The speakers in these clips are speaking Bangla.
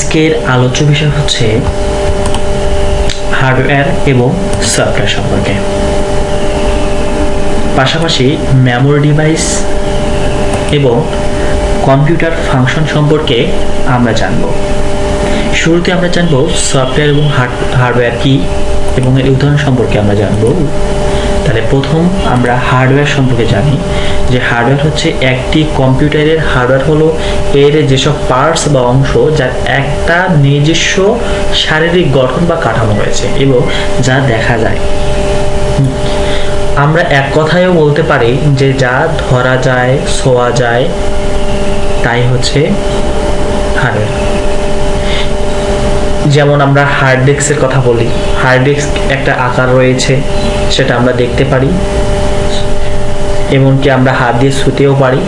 আজকের আলোচ্য বিষয় হচ্ছে হার্ডওয়্যার এবং সফটওয়্যার সম্পর্কে। পাশাপাশি মেমোরি ডিভাইস এবং কম্পিউটার ফাংশন সম্পর্কে আমরা জানব। শুরুতে আমরা জানব সফটওয়্যার এবং হার্ডওয়্যার কি এবং এর উদাহরণ সম্পর্কে আমরা জানব। তাহলে প্রথম আমরা হার্ডওয়্যার সম্পর্কে জানি যে হার্ডওয়্যার হচ্ছে একটি কম্পিউটারের হার্ডওয়্যার হলো এর যেসব পার্টস বা অংশ যার একটা নিজস্ব শারীরিক গঠন বা কাঠামো রয়েছে এবং যা দেখা যায়। আমরা এক কথায়ও বলতে পারি যে যা ধরা যায়, ছোঁয়া যায়, তাই হচ্ছে হার্ডওয়্যার। যেমন আমরা হার্ড ডিস্কের কথা বলি, হার্ড ডিস্ক একটা আকার রয়েছে সেটা আমরা দেখতে পারি। এমনকি আমরা হাত দিয়ে ছুতেও পারি।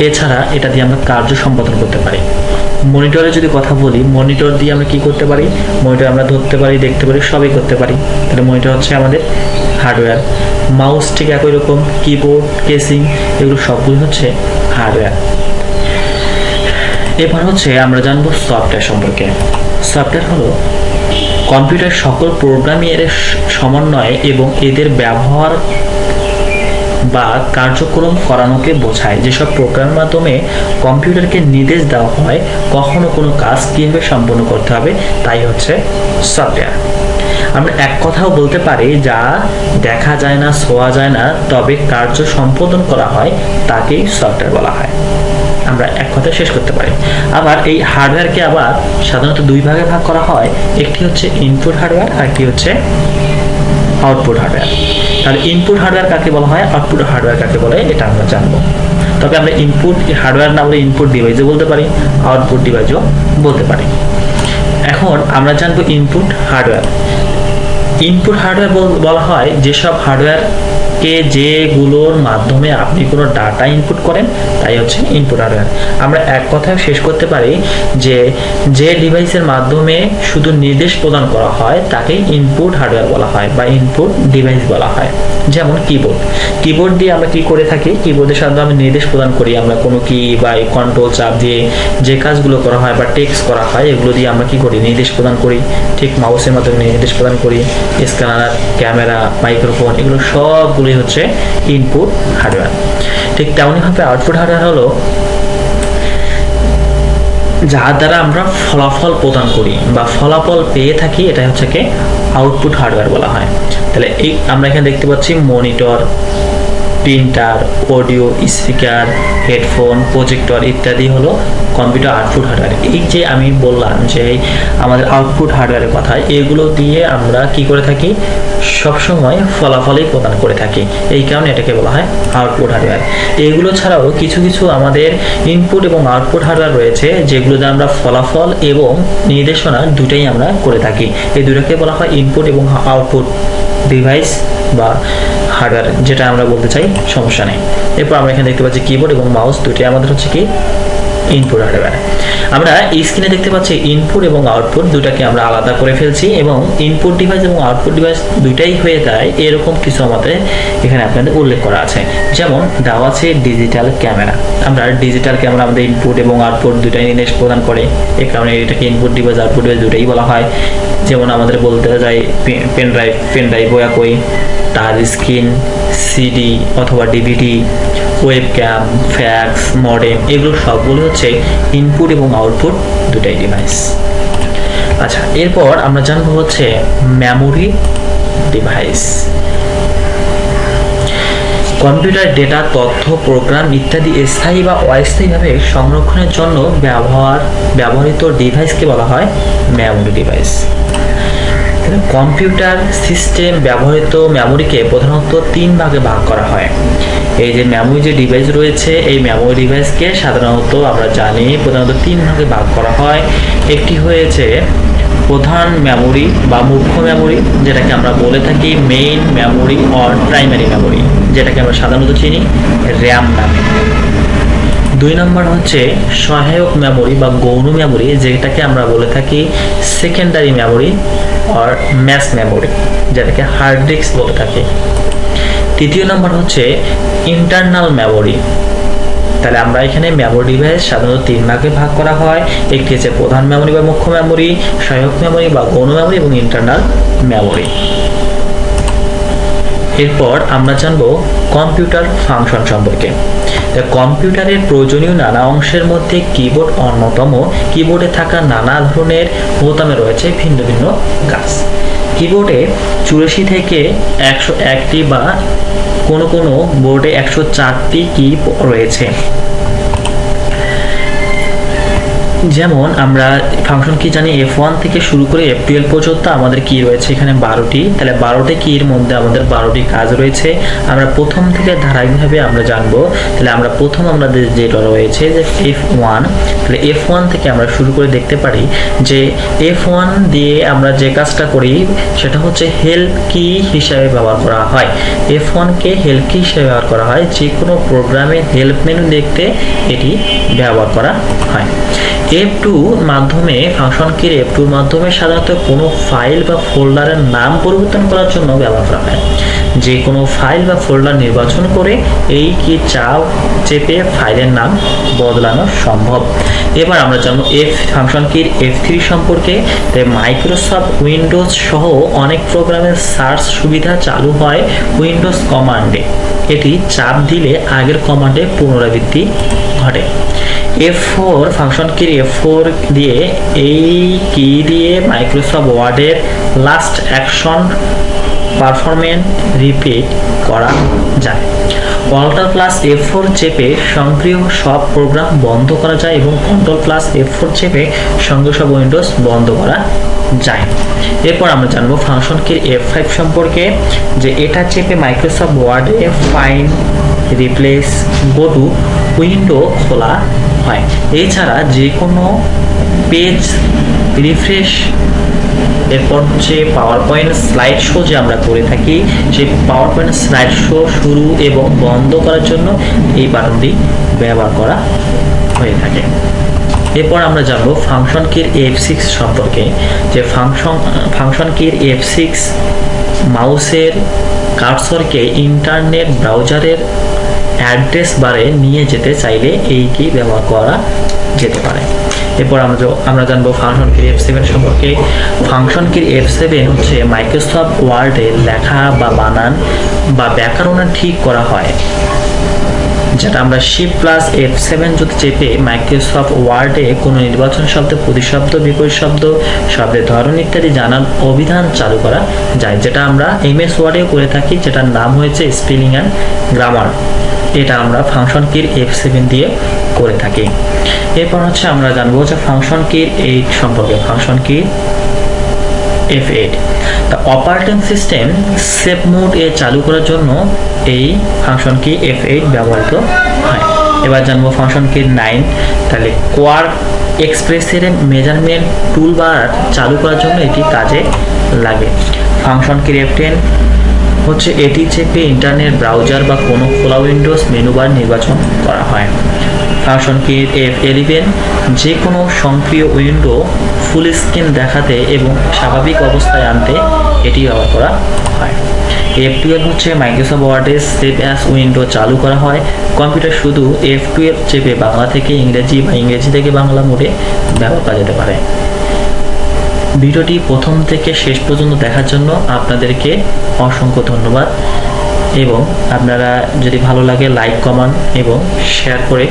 এছাড়া এটা দিয়ে আমরা কার্য সম্পাদন করতে পারি। মনিটরে যদি কথা বলি, মনিটর দিয়ে আমরা কি করতে পারি? মনিটর আমরা ধরতে পারি, দেখতে পারি, সবই করতে পারি। তাহলে মনিটর হচ্ছে আমাদের হার্ডওয়্যার। মাউস ঠিক একই রকম, কিবোর্ড, কেসিং, এগুলো সবগুলো হচ্ছে হার্ডওয়্যার। এবার হচ্ছে আমরা জানব সফটওয়্যার সম্পর্কে। সফটওয়্যার হলো কম্পিউটার সকল প্রোগ্রামিংয়ের সমন্বয় এবং এদের ব্যবহার বা কার্যক্রম করানোকে বোঝায়। যেসব প্রোগ্রামের মাধ্যমে কম্পিউটারকে নির্দেশ দেওয়া হয়, কখনো কোনো কাজ কীভাবে সম্পন্ন করতে হবে, তাই হচ্ছে সফটওয়্যার। আমরা এক কথাও বলতে পারি, যা দেখা যায় না ছোঁয়া যায় না, তবে কার্য সম্পাদন করা হয়, তাকেই সফটওয়্যার বলা হয়। আমরা এক কথায় শেষ করতে পারি। আবার এই হার্ডওয়্যারকে আবার সাধারণত দুই ভাগে ভাগ করা হয়, একটি হচ্ছে ইনপুট হার্ডওয়্যার আর একটি হচ্ছে আউটপুট হার্ডওয়্যার তাহলে ইনপুট হার্ডওয়্যার কাকে বলা হয়? আউটপুট হার্ডওয়্যার কাকে বলে? এটা আমরা জানব। তবে আমরা ইনপুট হার্ডওয়্যার না বলে ইনপুট ডিভাইসও বলতে পারি আউটপুট ডিভাইসও বলতে পারি। এখন আমরা জানব ইনপুট হার্ডওয়্যার ইনপুট হার্ডওয়্যার বলা হয় যেসব হার্ডওয়্যার কে যেগুলোর মাধ্যমে আপনি কোনো ডাটা ইনপুট করেন, তাই হচ্ছে ইনপুট হার্ডওয়্যার আমরা এক কথায় শেষ করতে পারি যে যে ডিভাইসের মাধ্যমে শুধু নির্দেশ প্রদান করা হয়, তাকে ইনপুট হার্ডওয়্যার বলা হয় বা ইনপুট ডিভাইস বলা হয়। যেমন কিবোর্ড কিবোর্ড দিয়ে আমরা কি করে থাকি? কিবোর্ডের সাথে আমি নির্দেশ প্রদান করি। আমরা কোনো কি বা কন্ট্রোল চাপ দিয়ে যে কাজগুলো করা হয় বা টেক্সট করা হয়, এগুলো দিয়ে আমরা কি করি? নির্দেশ প্রদান করি। ঠিক মাউসের মাধ্যমে নির্দেশ প্রদান করি। স্ক্যানার ক্যামেরা মাইক্রোফোন এগুলো সবগুলোই হচ্ছে ইনপুট হার্ডওয়্যার ঠিক তেমনইভাবে আউটপুট হার্ডওয়্যার হলো, যার দ্বারা আমরা ফলাফল প্রদান করি বা ফলাফল পেয়ে থাকি এটা হচ্ছে কি আউটপুট হার্ডওয়্যার বলা হয়। তাহলে এই আমরা এখানে দেখতে পাচ্ছি monitor printer, audio, speaker, headphone, projector ইত্যাদি হলো কম্পিউটার আউটপুট হার্ডওয়্যার এই যে আমি বললাম যে আমাদের আউটপুট হার্ডওয়্যারের কথা, এগুলো দিয়ে আমরা কি করে থাকি? সবসময় ফলাফলই প্রদান করে থাকি। এই কারণে এটাকে বলা হয় আউটপুট হার্ডওয়্যার এগুলো ছাড়াও কিছু কিছু আমাদের ইনপুট এবং আউটপুট হার্ডওয়্যার রয়েছে, যেগুলোতে আমরা ফলাফল এবং নির্দেশনা দুটাই আমরা করে থাকি। এই দুটাকে বলা হয় ইনপুট এবং আউটপুট ডিভাইস বা হার্ডওয়্যার, যেটা আমরা বলতে চাই, সমস্যা নেই। এরপর আমরা এখানে দেখতে পাচ্ছি কিবোর্ড এবং মাউস দুটি। আমাদের হচ্ছে কি? ইনপুট হার্ডওয়্যার আমরা এই স্ক্রিনে দেখতে পাচ্ছি ইনপুট এবং আউটপুট দুটাকে আমরা আলাদা করে ফেলছি এবং ইনপুট ডিভাইস এবং আউটপুট ডিভাইস দুটাই হয়ে যায় এরকম কিছু আমাদের এখানে আপনাদের উল্লেখ করা আছে। যেমন দেওয়া আছে ডিজিটাল ক্যামেরা আমরা ডিজিটাল ক্যামেরা আমাদের ইনপুট এবং আউটপুট দুটাই নির্দেশ প্রদান করে। এই কারণে এটাকে ইনপুট ডিভাইস আউটপুট ডিভাইস দুটাই বলা হয়। যেমন আমাদের বলতে যায় পেন ড্রাইভ পেন ড্রাইভ বয়াকই টাচ স্ক্রিন সিডি অথবা DVD web cam fax modem এগুলো সবগুলো হচ্ছে ইনপুট এবং আউটপুট দুটাই ডিভাইস আচ্ছা এরপর আমরা জানব হচ্ছে মেমোরি ডিভাইস কম্পিউটার ডেটা তথ্য প্রোগ্রাম ইত্যাদি স্থায়ী বা অস্থায়ীভাবে সংরক্ষণের জন্য ব্যবহার, ব্যবহৃত ডিভাইসকে বলা হয় মেমোরি ডিভাইস কম্পিউটার সিস্টেম ব্যবহৃত মেমোরিকে প্রধানত তিন ভাগে ভাগ করা হয়। এই যে মেমোরি যে ডিভাইস রয়েছে, এই মেমোরি ডিভাইসকে সাধারণত আমরা জানি প্রধানত তিন ভাগে ভাগ করা হয়। একটি হয়েছে প্রধান মেমোরি বা মুখ্য মেমোরি যেটাকে আমরা বলে থাকি main memory or primary memory যেটাকে আমরা সাধারণত চিনি র্যাম নামে। দুই নম্বর হচ্ছে সহায়ক মেমোরি বা গৌণ মেমোরি যেটাকে আমরা বলে থাকি secondary memory or mass memory যেটাকে হার্ড ডিস্ক বলে থাকি। তৃতীয় নম্বর হচ্ছে ইন্টারনাল মেমোরি তাহলে আমরা এখানে মেমোরি ডিভাইস সাধারণত তিন ভাগে ভাগ করা হয়। একটি হচ্ছে প্রধান মেমোরি বা মুখ্য মেমোরি সহায়ক মেমোরি বা গৌণ মেমোরি এবং ইন্টারনাল মেমোরি এরপর আমরা জানব কম্পিউটার ফাংশন সম্পর্কে। কম্পিউটারের প্রয়োজনীয় নানা অংশের মধ্যে কিবোর্ড অন্যতম। কিবোর্ডে থাকা নানা ধরনের বোতামে রয়েছে ভিন্ন ভিন্ন কাজ কিবোর্ডে চুরাশি থেকে একশো একটি বা কোনো কোনো বোর্ডে একশো চারটি কি রয়েছে। যেমন আমরা ফাংশন কি জানি এফ ওয়ান থেকে শুরু করে এফ টুয়েলভ পর্যন্ত আমাদের কি রয়েছে এখানে বারোটি। তাহলে বারোটি কির মধ্যে আমাদের বারোটি কাজ রয়েছে। আমরা প্রথম থেকে ধারাবাহিকভাবে আমরা জানব। তাহলে আমরা প্রথম আমাদের যেটা রয়েছে যে এফ ওয়ান তাহলে এফ ওয়ান থেকে আমরা শুরু করে দেখতে পারি যে এফ ওয়ান দিয়ে আমরা যে কাজটা করি, সেটা হচ্ছে হেল্প কি হিসাবে ব্যবহার করা হয়। এফ ওয়ানকে হেল্প কি হিসাবে ব্যবহার করা হয়। যে কোনো প্রোগ্রামে হেল্প মেনু দেখতে এটি ব্যবহার করা হয়। এফ টু মাধ্যমে ফাংশন কির এফ টুর মাধ্যমে সাধারণত কোনো ফাইল বা ফোল্ডারের নাম পরিবর্তন করার জন্য ব্যবহার করা হয়। যে কোনো ফাইল বা ফোল্ডার নির্বাচন করে এই কি চাপ চেপে ফাইলের নাম বদলানো সম্ভব। এবার আমরা জানব এফ ফাংশন কির এফ থ্রি সম্পর্কে। মাইক্রোসফট উইন্ডোজ সহ অনেক প্রোগ্রামের সার্চ সুবিধা চালু হয় উইন্ডোজ কমান্ডে এটি চাপ দিলে আগের কমান্ডে পুনরাবৃত্তি ঘটে। F four function key F four দিয়ে এই কি দিয়ে মাইক্রোসফট ওয়ার্ডের লাস্ট অ্যাকশন পারফরমেন্স রিপিট করা যায়। অল্টার প্লাস এফ ফোর চেপে সক্রিয় সব প্রোগ্রাম বন্ধ করা যায় এবং কন্ট্রোল প্লাস এফ ফোর চেপে সঙ্গে সব উইন্ডোজ বন্ধ করা যায়। এরপর আমরা জানব ফাংশন কির এফ ফাইভ সম্পর্কে যে এটা চেপে মাইক্রোসফট ওয়ার্ডে find replace go to window খোলা হয়। এছাড়া যে কোনো পেজ রিফ্রেশ এরপর যে পাওয়ার পয়েন্ট স্লাইড শো যে আমরা করে থাকি সেই পাওয়ার পয়েন্ট স্লাইড শো শুরু এবং বন্ধ করার জন্য এই বাটনটি ব্যবহার করা হয়ে থাকে। এরপর আমরা জানব ফাংশন কির এফ সিক্স সম্পর্কে। যে ফাংশন ফাংশন কির এফ সিক্স মাউসের কার্সরকে ইন্টারনেট ব্রাউজারের অ্যাড্রেস বারে নিয়ে যেতে চাইলে এই কি ব্যবহার করা যেতে পারে। এরপর আমরা আমরা জানব ফাংশন কির এফ সেভেন সম্পর্কে। ফাংশন কির এফ সেভেন হচ্ছে মাইক্রোসফট ওয়ার্ডে লেখা বা বানান বা ব্যাকরণ ঠিক করা হয়। যেটা আমরা শিপ প্লাস এফ সেভেন যদি চেপে মাইক্রোসফট ওয়ার্ডে কোনো নির্বাচন শব্দ, প্রতিশব্দ, বিপরীত শব্দ, শব্দের ধরন ইত্যাদি জানার অভিধান চালু করা যায়। যেটা আমরা এম এস ওয়ার্ডেও করে থাকি, যেটার নাম হয়েছে স্পেলিং অ্যান্ড গ্রামার এটা আমরা ফাংশন কির এফ সেভেন দিয়ে করে থাকি। এরপর হচ্ছে আমরা জানব যে ফাংশন কির এইট সম্পর্কে ফাংশন কি এফ এইট তা অপারেটিং সিস্টেম সেভ মোড এ চালু করার জন্য এই ফাংশন কি এফ এইট ব্যবহৃত হয়। এবার জানব ফাংশন কি নাইন তাহলে কোয়ার এক্সপ্রেসের মেজারমেন্ট টুলবার চালু করার জন্য এটি কাজে লাগে। ফাংশন কি এফ টেন হচ্ছে এটি চেপে ইন্টারনেট ব্রাউজার বা কোনো খোলা উইন্ডোজ মেনু বার নির্বাচন করা হয়। ফাংশন কি এফ এলিভেন? যে কোনো সক্রিয় উইন্ডো ফুল স্ক্রিন দেখাতে এবং স্বাভাবিক অবস্থায় আনতে এটি ব্যবহার করা হয়। এফ টুয়েলভ হচ্ছে মাইক্রোসফট ওয়ার্ডে সেভ অ্যাস উইন্ডো চালু করা হয়। কম্পিউটার শুধু এফ টুয়েলভ চেপে বাংলা থেকে ইংরেজি বা ইংরেজি থেকে বাংলা মোডে ব্যবহার করা যেতে পারে। ভিডিওটি প্রথম থেকে শেষ পর্যন্ত দেখার জন্য আপনাদেরকে অসংখ্য ধন্যবাদ। এবং আপনারা যদি ভালো লাগে লাইক কমান এবং শেয়ার করে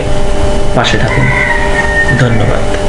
পাশে থাকুন। ধন্যবাদ।